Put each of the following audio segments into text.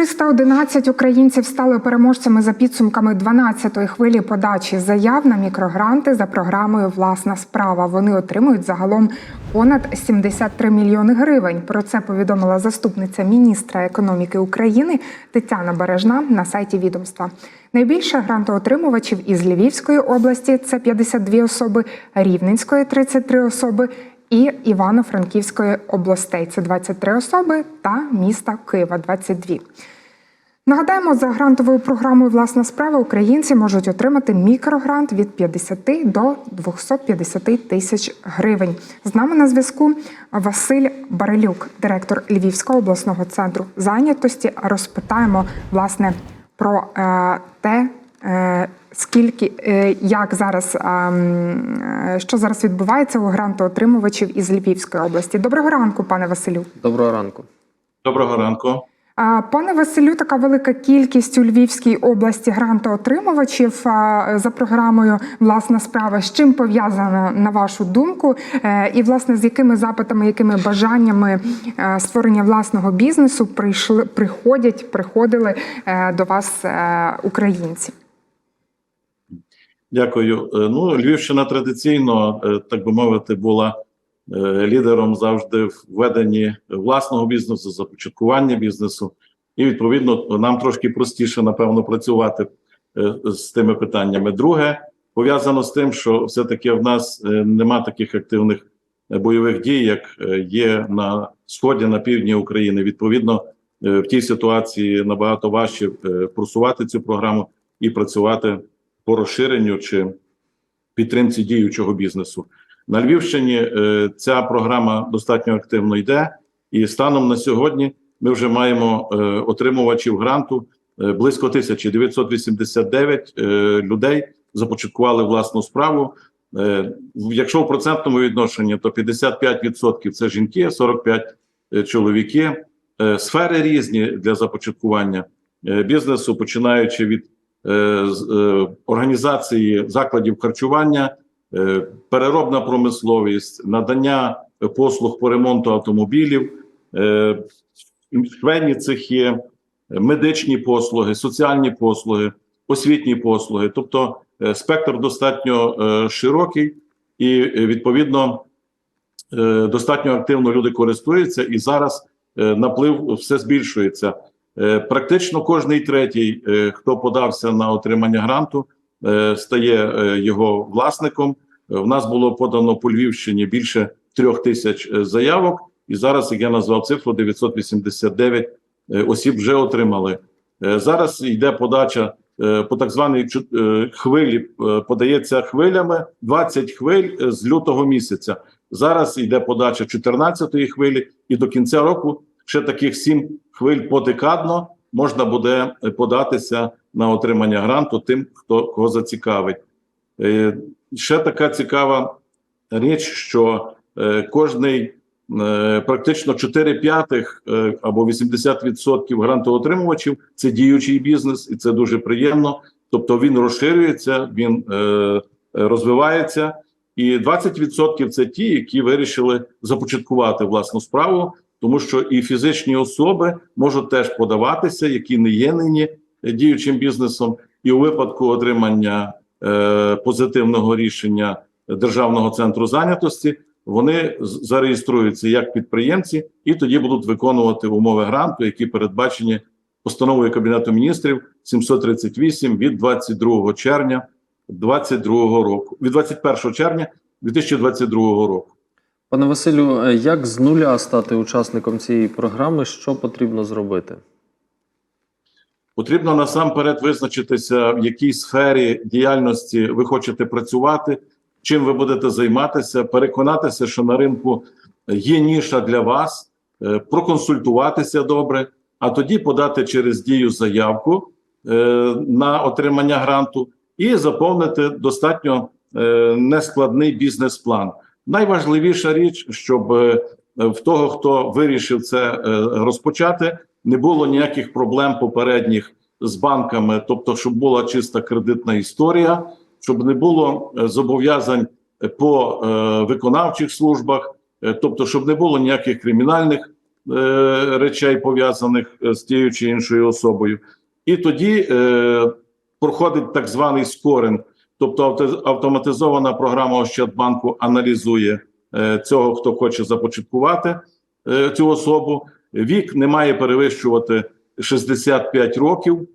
311 українців стали переможцями за підсумками 12-ї хвилі подачі заяв на мікрогранти за програмою Власна справа. Вони отримують загалом понад 73 мільйони гривень. Про це повідомила заступниця міністра економіки України Тетяна Бережна на сайті відомства. Найбільше грантоотримувачів із Львівської області це 52 особи, Рівненської 33 особи і Івано-Франківської областей це 23 особи та міста Києва 22. Нагадаємо, за грантовою програмою Власна справа українці можуть отримати мікрогрант від 50 до 250 тисяч гривень. З нами на зв'язку Василь Барелюк, директор Львівського обласного центру зайнятості. Розпитаємо власне про е, те, скільки е, як зараз е, е, що зараз відбувається у грантоотримувачів із Львівської області. Доброго ранку, пане Василю. Доброго ранку. Доброго ранку. Пане Василю, така велика кількість у Львівській області грантоотримувачів за програмою Власна справа. З чим пов'язана на вашу думку? Е, І власне з якими запитами, якими бажаннями е, створення власного бізнесу прийшли, приходять, приходили е, до вас е, українці? Дякую. Е, Ну, Львівщина традиційно, е, так би мовити, була е, лідером завжди в веденні власного бізнесу, започаткування бізнесу. І відповідно нам трошки простіше, напевно, працювати з тими питаннями. Друге, пов'язано з тим, що все-таки в нас нема таких активних бойових дій, як є на сході, на півдні України. Відповідно, в тій ситуації набагато важче просувати цю програму і працювати по розширенню чи підтримці діючого бізнесу. На Львівщині е, ця програма достатньо активно йде, і станом на сьогодні ми вже маємо е, отримувачів гранту е, близько 1989 е, людей започаткували власну справу. Якщо в процентному відношенні, то 55% це жінки, 45% е, чоловіки. Сфери різні для започаткування бізнесу, починаючи від організації закладів харчування, е, переробна промисловість, надання е, послуг по ремонту автомобілів, е, швейні цехи, е, медичні послуги, соціальні послуги, освітні послуги. Тобто е, спектр достатньо е, широкий, і е, відповідно е, достатньо активно люди користуються, і зараз е, наплив все збільшується. Е, Практично кожний третій, е, хто подався на отримання гранту, е, стає його власником. В нас було подано по Львівщині більше трьох тисяч заявок, і зараз, як я назвав цифру, 989 е, осіб вже отримали. Зараз йде подача по так званій хвилі, подається хвилями 20 хвиль з лютого місяця. Зараз йде подача 14-ї хвилі, і до кінця року ще таких 7 хвиль подекадно можна буде е, податися на отримання гранту тим, хто кого зацікавить. Е, Ще така цікава річ, що е, кожний практично 4 п'ятих або 80% грантоотримувачів це діючий бізнес, і це дуже приємно. Тобто він розширюється, він розвивається, і 20% це ті, які вирішили започаткувати власну справу, тому що і фізичні особи можуть теж подаватися, які не є нині діючим бізнесом, і у випадку отримання е, позитивного рішення державного центру зайнятості вони зареєструються як підприємці, і тоді будуть виконувати умови гранту, які передбачені постановою Кабінету міністрів 738 від 22 червня 2022 року, від 21 червня 2022 року. Пане Василю, е, як з нуля стати учасником цієї програми? Що потрібно зробити? Потрібно насамперед визначитися, в якій сфері діяльності ви хочете працювати, чим ви будете займатися, переконатися, що на ринку є ніша для вас, е, проконсультуватися добре, а тоді подати через дію заявку е, на отримання гранту і заповнити достатньо нескладний бізнес-план. Найважливіша річ, щоб е, в того, хто вирішив це е, розпочати, не було ніяких проблем попередніх з банками, тобто, щоб була чиста кредитна історія, щоб не було е, зобов'язань по виконавчих службах, тобто, щоб не було ніяких кримінальних речей, пов'язаних з тією чи іншою особою. І тоді проходить так званий скоринг, тобто автоматизована програма Ощадбанку аналізує е, цього, хто хоче започаткувати е, цю особу. Вік не має перевищувати 65 років.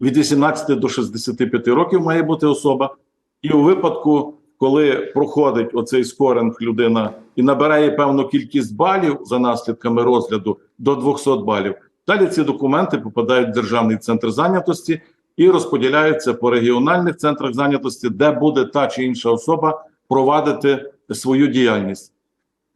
Від 18 до 65 років має бути особа. І у випадку, коли проходить оцей скоринг людина і набирає певну кількість балів за наслідками розгляду до 200 балів, далі ці документи попадають в Державний центр зайнятості і розподіляються по регіональних центрах зайнятості, де буде та чи інша особа провадити свою діяльність.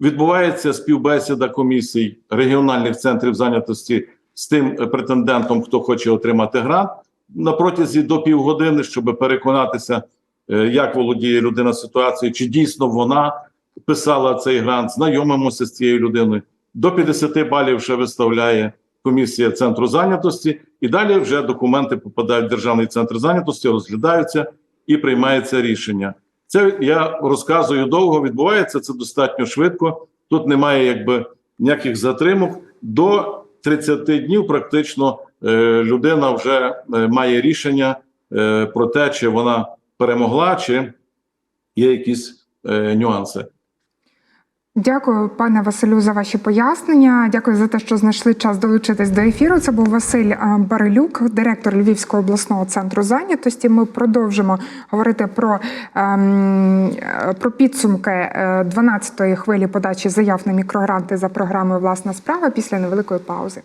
Відбувається співбесіда комісій регіональних центрів зайнятості з тим претендентом, хто хоче отримати грант на протязі до півгодини, щоб переконатися, е, як володіє людина ситуацією, чи дійсно вона писала цей грант, знайомимося з цією людиною. До 50 балів ще виставляє комісія центру зайнятості, і далі вже документи попадають в державний центр зайнятості, розглядаються і приймається рішення. Це я розказую довго. Відбувається це достатньо швидко. Тут немає якби ніяких затримок. До 30 днів практично е, людина вже е, має рішення е, про те, чи вона перемогла, чи є якісь нюанси. Дякую, пане Василю, за ваші пояснення. Дякую за те, що знайшли час долучитись до ефіру. Це був Василь е, Барилюк, директор Львівського обласного центру зайнятості. Ми продовжимо говорити про, ем, е, про підсумки е, 12-ї хвилі подачі заяв на мікрогранти за програмою Власна справа після невеликої паузи.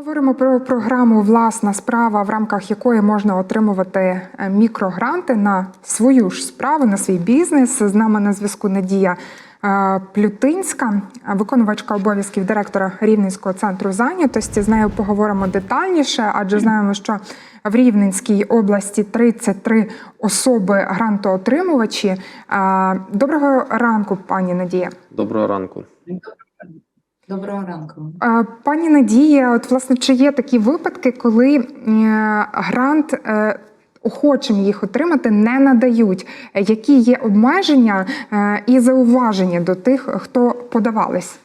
Говоримо про програму Власна справа, в рамках якої можна отримувати е, мікрогранти на свою ж справу, на свій бізнес. З нами на зв'язку Надія е, Плютинська, виконувачка обов'язків директора Рівненського центру зайнятості. З нею поговоримо детальніше, адже знаємо, що в Рівненській області 33 особи грантоотримувачі. Е, Доброго ранку, пані Надія. Доброго ранку. Доброго ранку. Пані Надія, от власне, чи є такі випадки, коли е, грант е, охочим їх отримати не надають? Е, Які є обмеження і зауваження до тих, хто подавались?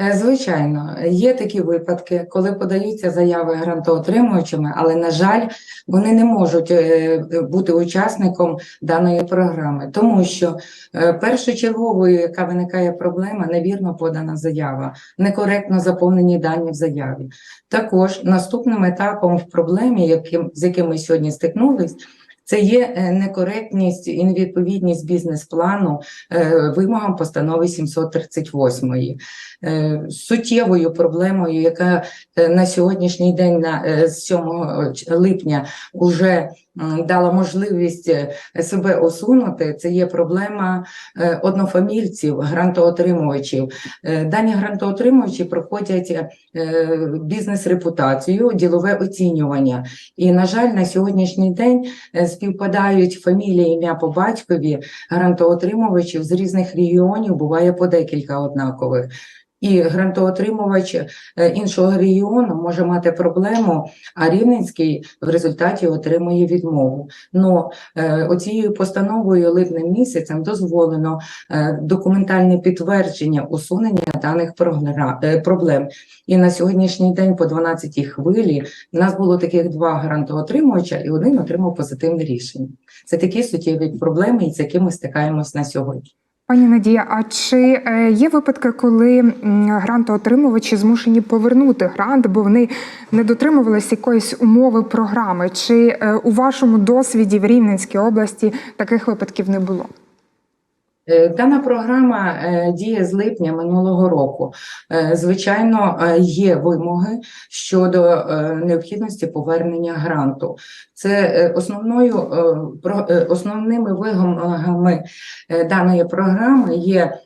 Е, Звичайно, є такі випадки, коли подаються заяви грантоотримувачами, але, на жаль, вони не можуть е, бути учасником даної програми, тому що е, першочерговою, яка виникає проблема, невірно подана заява, некоректно заповнені дані в заяві. Також наступним етапом в проблемі, яким, з яким ми сьогодні стикнулись, це є е, некоректність і невідповідність бізнес-плану е, вимогам постанови 738. Е, Суттєвою проблемою, яка на сьогоднішній день, на е, 7 липня, вже дала можливість себе усунути, це є проблема однофамільців, грантоотримувачів. Дані грантоотримувачі проходять бізнес-репутацію, ділове оцінювання. І, на жаль, на сьогоднішній день співпадають фамілії, ім'я по батькові грантоотримувачів з різних регіонів, буває по декілька однакових. І грантоотримувач е, іншого регіону може мати проблему, а Рівненський в результаті отримує відмову. Е, оцією постановою липнем місяцем дозволено е, документальне підтвердження усунення даних проблем. І на сьогоднішній день по 12-й хвилі в нас було таких два грантоотримувача, і один отримав позитивне рішення. Це такі суттєві проблеми, з якими стикаємось на сьогодні. Пані Надія, а чи е, є випадки, коли грантоотримувачі змушені повернути грант, бо вони не дотримувалися якоїсь умови програми? Чи е, у вашому досвіді в Рівненській області таких випадків не було? Е, Дана програма е, діє з липня минулого року. Е, Звичайно, є вимоги щодо необхідності повернення гранту. Це основною основними вимогами даної програми є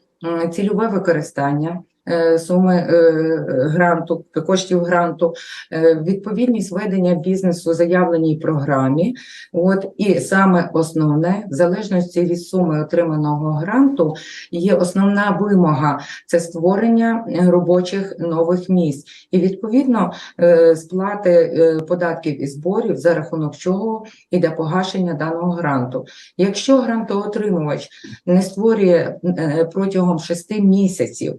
цільове використання. Е, Суми е, гранту, коштів гранту, е, відповідність ведення бізнесу заявленій програмі, От і саме основне, в залежності від суми отриманого гранту, є основна вимога це створення робочих нових місць, і відповідно сплати податків і зборів, за рахунок чого йде погашення даного гранту. Якщо грантоотримувач не створює протягом 6 місяців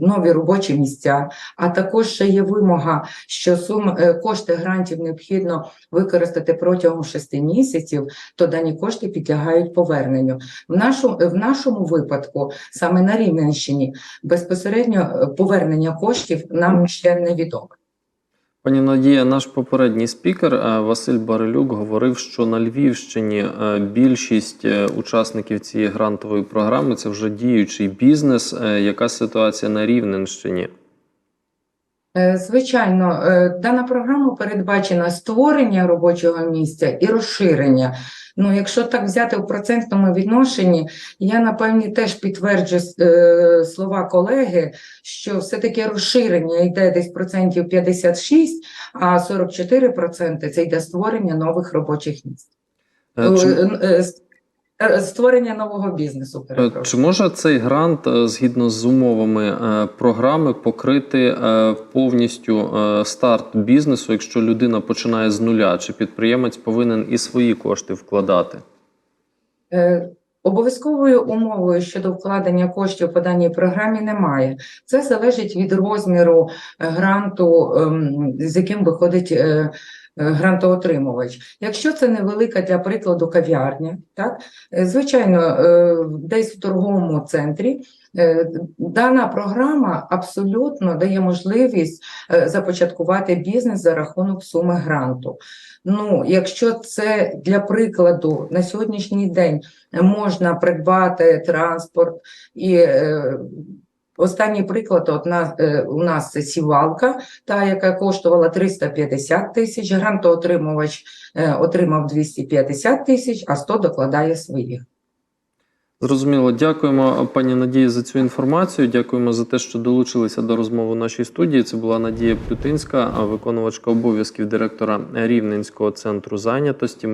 нові робочі місця. А також ще є вимога, що сум е, кошти грантів необхідно використати протягом 6 місяців, то дані кошти підлягають поверненню. В нашому, в нашому випадку, саме на Рівненщині, безпосередньо е, повернення коштів нам ще невідомо. Пані Надія, наш попередній спікер е, Василь Барилюк говорив, що на Львівщині е, більшість е, учасників цієї грантової програми це вже діючий бізнес. Яка ситуація на Рівненщині? Е, Звичайно, е, дана програма передбачена створення робочого місця і розширення. Ну, якщо так взяти в процентному відношенні, я напевні теж підтверджу е, слова колеги, що все-таки розширення йде десь процентів 56, а 44 проценти це йде створення нових робочих місць. Чи, Створення нового бізнесу. е, перепрошую. чи може цей грант е, згідно з умовами е, програми покрити е, повністю е, старт бізнесу, якщо людина починає з нуля? Чи підприємець повинен і свої кошти вкладати? Е, Обов'язковою умовою щодо вкладення коштів по даній програмі немає. Це залежить від розміру е, гранту, ем, з яким виходить е, е, грантоотримувач. Якщо це невелика, для прикладу, кав'ярня, так, е, звичайно, е, десь в торговому центрі е, дана програма абсолютно дає можливість е, започаткувати бізнес за рахунок суми гранту. Ну, якщо це для прикладу на сьогоднішній день можна придбати транспорт і е, останній приклад от на, е, у нас це сівалка, та яка коштувала 350 тисяч, грантоотримувач е, отримав 250 тисяч, а 100 докладає своїх. Зрозуміло, дякуємо пані Надії за цю інформацію. Дякуємо за те, що долучилися до розмови в нашій студії. Це була Надія Плютинська, виконувачка обов'язків директора Рівненського центру зайнятості.